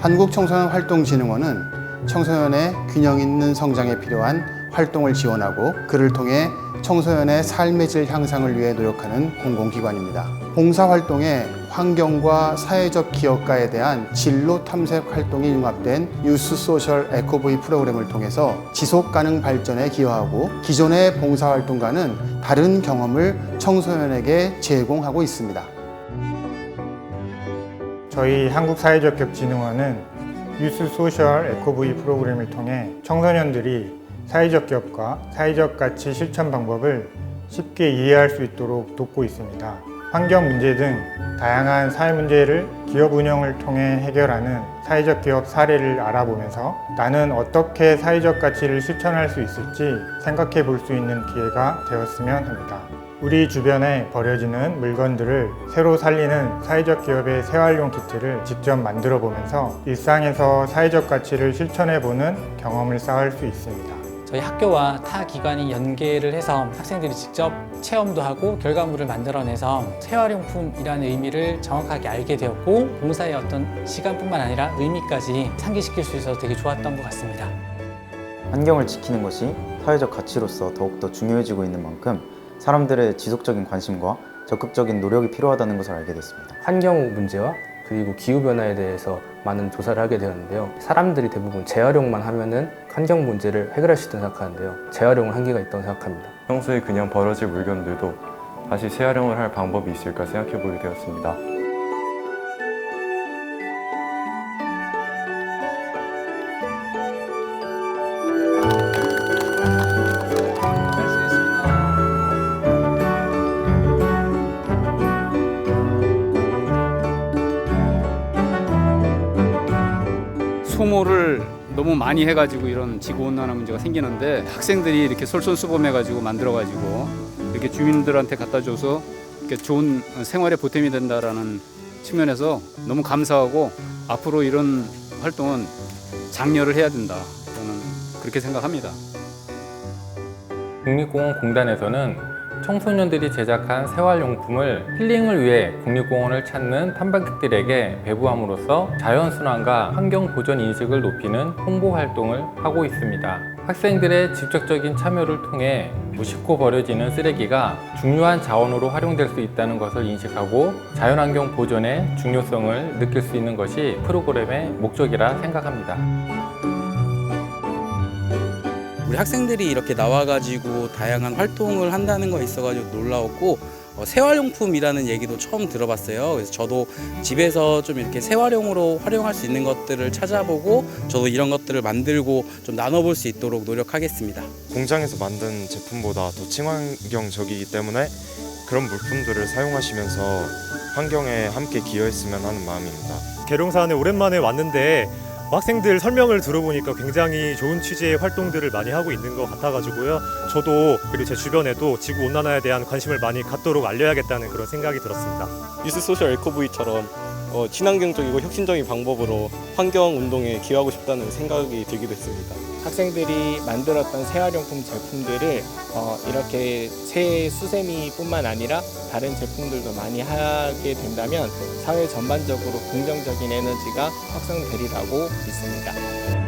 한국청소년활동진흥원은 청소년의 균형 있는 성장에 필요한 활동을 지원하고 그를 통해 청소년의 삶의 질 향상을 위해 노력하는 공공기관입니다. 봉사활동에 환경과 사회적 기업가에 대한 진로 탐색 활동이 융합된 유스 소셜 에코브이 프로그램을 통해서 지속 가능 발전에 기여하고 기존의 봉사활동과는 다른 경험을 청소년에게 제공하고 있습니다. 저희 한국사회적기업진흥원은 유스 소셜 에코브이 프로그램을 통해 청소년들이 사회적 기업과 사회적 가치 실천 방법을 쉽게 이해할 수 있도록 돕고 있습니다. 환경 문제 등 다양한 사회 문제를 기업 운영을 통해 해결하는 사회적 기업 사례를 알아보면서 나는 어떻게 사회적 가치를 실천할 수 있을지 생각해 볼 수 있는 기회가 되었으면 합니다. 우리 주변에 버려지는 물건들을 새로 살리는 사회적 기업의 생활용 키트를 직접 만들어 보면서 일상에서 사회적 가치를 실천해 보는 경험을 쌓을 수 있습니다. 저희 학교와 타 기관이 연계를 해서 학생들이 직접 체험도 하고 결과물을 만들어내서 생활용품이라는 의미를 정확하게 알게 되었고 봉사의 어떤 시간뿐만 아니라 의미까지 상기시킬 수 있어서 되게 좋았던 것 같습니다. 환경을 지키는 것이 사회적 가치로서 더욱더 중요해지고 있는 만큼 사람들의 지속적인 관심과 적극적인 노력이 필요하다는 것을 알게 됐습니다. 환경 문제와 그리고 기후 변화에 대해서 많은 조사를 하게 되었는데요. 사람들이 대부분 재활용만 하면은 환경 문제를 해결할 수 있다고 생각하는데요. 재활용은 한계가 있다고 생각합니다. 평소에 그냥 버려질 물건들도 다시 재활용을 할 방법이 있을까 생각해 보게 되었습니다. 소모를 너무 많이 해가지고 이런 지구온난화 문제가 생기는데 학생들이 이렇게 솔선수범해가지고 만들어가지고 이렇게 주민들한테 갖다 줘서 이렇게 좋은 생활에 보탬이 된다라는 측면에서 너무 감사하고 앞으로 이런 활동은 장려를 해야 된다. 저는 그렇게 생각합니다. 국립공원공단에서는 청소년들이 제작한 생활용품을 힐링을 위해 국립공원을 찾는 탐방객들에게 배부함으로써 자연순환과 환경보전 인식을 높이는 홍보 활동을 하고 있습니다. 학생들의 직접적인 참여를 통해 무심코 버려지는 쓰레기가 중요한 자원으로 활용될 수 있다는 것을 인식하고 자연환경 보존의 중요성을 느낄 수 있는 것이 프로그램의 목적이라 생각합니다. 우리 학생들이 이렇게 나와가지고 다양한 활동을 한다는 거에 있어가지고 놀라웠고 어, 생활용품이라는 얘기도 처음 들어봤어요. 그래서 저도 집에서 좀 이렇게 생활용으로 활용할 수 있는 것들을 찾아보고 저도 이런 것들을 만들고 좀 나눠볼 수 있도록 노력하겠습니다. 공장에서 만든 제품보다 더 친환경적이기 때문에 그런 물품들을 사용하시면서 환경에 함께 기여했으면 하는 마음입니다. 계룡산에 오랜만에 왔는데 학생들 설명을 들어보니까 굉장히 좋은 취지의 활동들을 많이 하고 있는 것 같아가지고요. 저도 그리고 제 주변에도 지구 온난화에 대한 관심을 많이 갖도록 알려야겠다는 그런 생각이 들었습니다. 유스 소셜 에코브이처럼 어, 친환경적이고 혁신적인 방법으로 환경 운동에 기여하고 싶다는 생각이 들기도 했습니다. 학생들이 만들었던 생활용품 제품들을 어, 이렇게 새 수세미뿐만 아니라 다른 제품들도 많이 하게 된다면 사회 전반적으로 긍정적인 에너지가 확산되리라고 믿습니다.